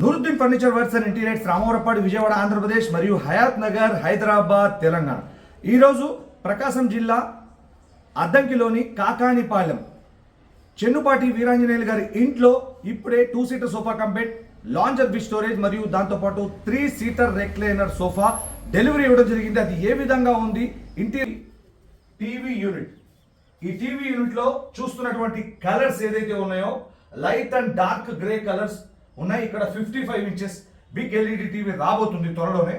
Nooruddin furniture works and interiors Ramavarappadu Vijayawada Andhra Pradesh మరియు హయాత్ నగర్ హైదరాబాద్ తెలంగాణ. ఈరోజు ప్రకాశం జిల్లా అద్దంకిలోని కాకానిపాలెం చెన్నుపాటి వీరాంజనేయులు గారి ఇంట్లో ఇప్పుడే two seater sofa cum bed lounger with storage మరియు దాంతోపాటు three seater recliner sofa delivery ఇవ్వడం జరిగింది. అది ఏ విధంగా ఉంది? ఇంటి టీవీ యూనిట్. ఈ టీవీ యూనిట్లో చూస్తున్నటువంటి కలర్స్ ఏదైతే ఉన్నాయో light and dark grey colours ఉన్నాయి. ఇక్కడ fifty five inches big LED TV రాబోతుంది త్వరలోనే.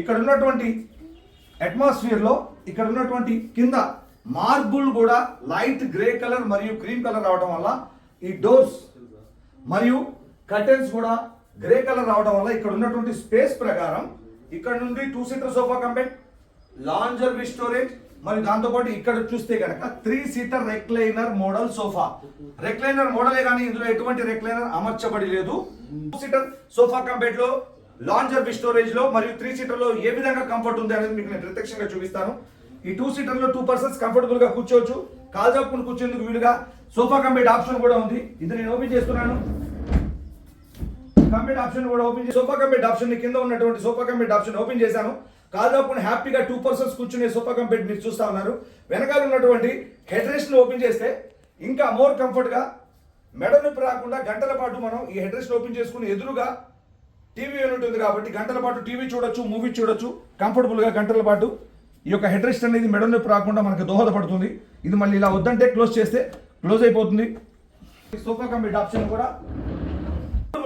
ఇక్కడ ఉన్నటువంటి అట్మాస్ఫియర్లో ఇక్కడ ఉన్నటువంటి కింద మార్బుల్ కూడా లైట్ గ్రే కలర్ మరియు క్రీమ్ కలర్ రావడం వల్ల ఈ డోర్స్ మరియు కర్టెన్స్ కూడా గ్రే కలర్ రావడం వల్ల ఇక్కడ ఉన్నటువంటి స్పేస్ ప్రకారం ఇక్కడ నుండి two seater sofa cum bed lounger storage మరియు దాంతోపాటు ఇక్కడ చూస్తే కనుక three seater recliner model sofa recliner మోడలే కానీ ఇందులో ఎటువంటి రెక్లైనర్ అమర్చబడి లేదు. టూ సీటర్ సోఫా కంపెట్లో లాంజర్ విత్ స్టోరేజ్లో మరియు త్రీ సీటర్లో ఏ విధంగా కంఫర్ట్ ఉంది అనేది మీకు నేను ప్రత్యక్షంగా చూపిస్తాను. ఈ టూ సీటర్లో టూ పర్సన్స్ కంఫర్టబుల్గా కూర్చోవచ్చు. కాల్ చాపుకుని కూర్చోందుకు వీలుగా సోఫా కంపెట్ ఆప్షన్ కూడా ఉంది. ఇది నేను ఓపెన్ చేస్తున్నాను. కంప్లీట్ ఆప్షన్ కూడా ఓపెన్ చేసి సోఫా కంప్లీట్ ఆప్షన్ కింద ఉన్నటువంటి sofa cum bed option open చేశాను. కాదాపుని హ్యాపీగా టూ పర్సన్స్ కూర్చునే సోఫా కంప్లీట్ మీరు చూస్తా ఉన్నారు. వెనకాల ఉన్నటువంటి హెడ్ రెస్ట్ని ఓపెన్ చేస్తే ఇంకా మోర్ కంఫర్ట్గా మెడ నొప్పి రాకుండా గంటల పాటు మనం ఈ హెడ్రెస్ట్ ఓపెన్ చేసుకుని ఎదురుగా టీవీ యూనిట్ ఉంది కాబట్టి గంటల పాటు టీవీ చూడొచ్చు మూవీ చూడొచ్చు. కంఫర్టబుల్గా గంటల పాటు ఈ యొక్క హెడ్ రెస్ట్ అనేది మెడ నొప్పి రాకుండా మనకు దోహదపడుతుంది. ఇది మళ్ళీ ఇలా వద్దంటే క్లోజ్ చేస్తే క్లోజ్ అయిపోతుంది. సోఫా కంప్లీట్ ఆప్షన్ కూడా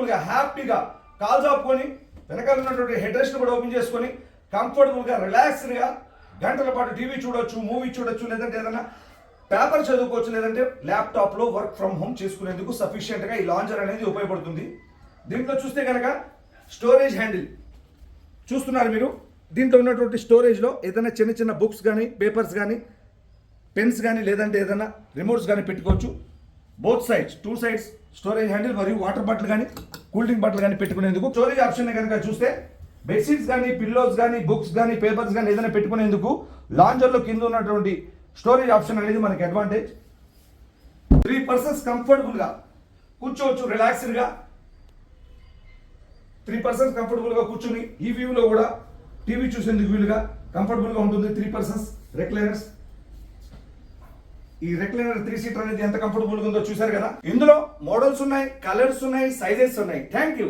కంఫర్టబుల్గా హ్యాపీగా కాల్ చాపుకొని వెనకాల ఉన్నటువంటి హెడ్ రెస్ట్ కూడా ఓపెన్ చేసుకొని కంఫర్టబుల్గా రిలాక్స్డ్గా గంటల పాటు టీవీ చూడొచ్చు మూవీ చూడొచ్చు లేదంటే ఏదైనా పేపర్ చదువుకోవచ్చు లేదంటే ల్యాప్టాప్లో వర్క్ ఫ్రమ్ హోమ్ చేసుకునేందుకు సఫిషియెంట్గా ఈ లాంచర్ అనేది ఉపయోగపడుతుంది. దీంట్లో చూస్తే కనుక స్టోరేజ్ హ్యాండిల్ చూస్తున్నారు మీరు? దీంట్లో ఉన్నటువంటి స్టోరేజ్లో ఏదైనా చిన్న చిన్న బుక్స్ కానీ పేపర్స్ కానీ పెన్స్ కానీ లేదంటే ఏదైనా రిమోట్స్ కానీ పెట్టుకోవచ్చు. Both sides two sides storage handle మరియు వాటర్ బాటిల్ కానీ కూల్ డ్రింక్ బాటిల్ కానీ పెట్టుకునేందుకు స్టోరేజ్ ఆప్షన్ కనుక చూస్తే బెడ్షీట్స్ కానీ పిల్లోస్ కానీ బుక్స్ కానీ పేపర్స్ కానీ ఏదైనా పెట్టుకునేందుకు లాంజర్లో కింద ఉన్నటువంటి స్టోరేజ్ ఆప్షన్ అనేది మనకి అడ్వాంటేజ్ త్రీ పర్సన్స్ కంఫర్టబుల్గా కూర్చోవచ్చు రిలాక్స్డ్గా త్రీ పర్సన్స్ కంఫర్టబుల్గా కూర్చుని ఈ వ్యూలో కూడా టీవీ చూసేందుకు వీలుగా కంఫర్టబుల్గా ఉంటుంది. త్రీ పర్సన్స్ రెక్లైనర్స్ ఈ రెక్లైనర్ త్రీ సీటర్ అనేది ఎంత కంఫర్టబుల్ ఉందో చూసారు కదా? ఇందులో మోడల్స్ ఉన్నాయి కలర్స్ ఉన్నాయి సైజెస్ ఉన్నాయి. Thank you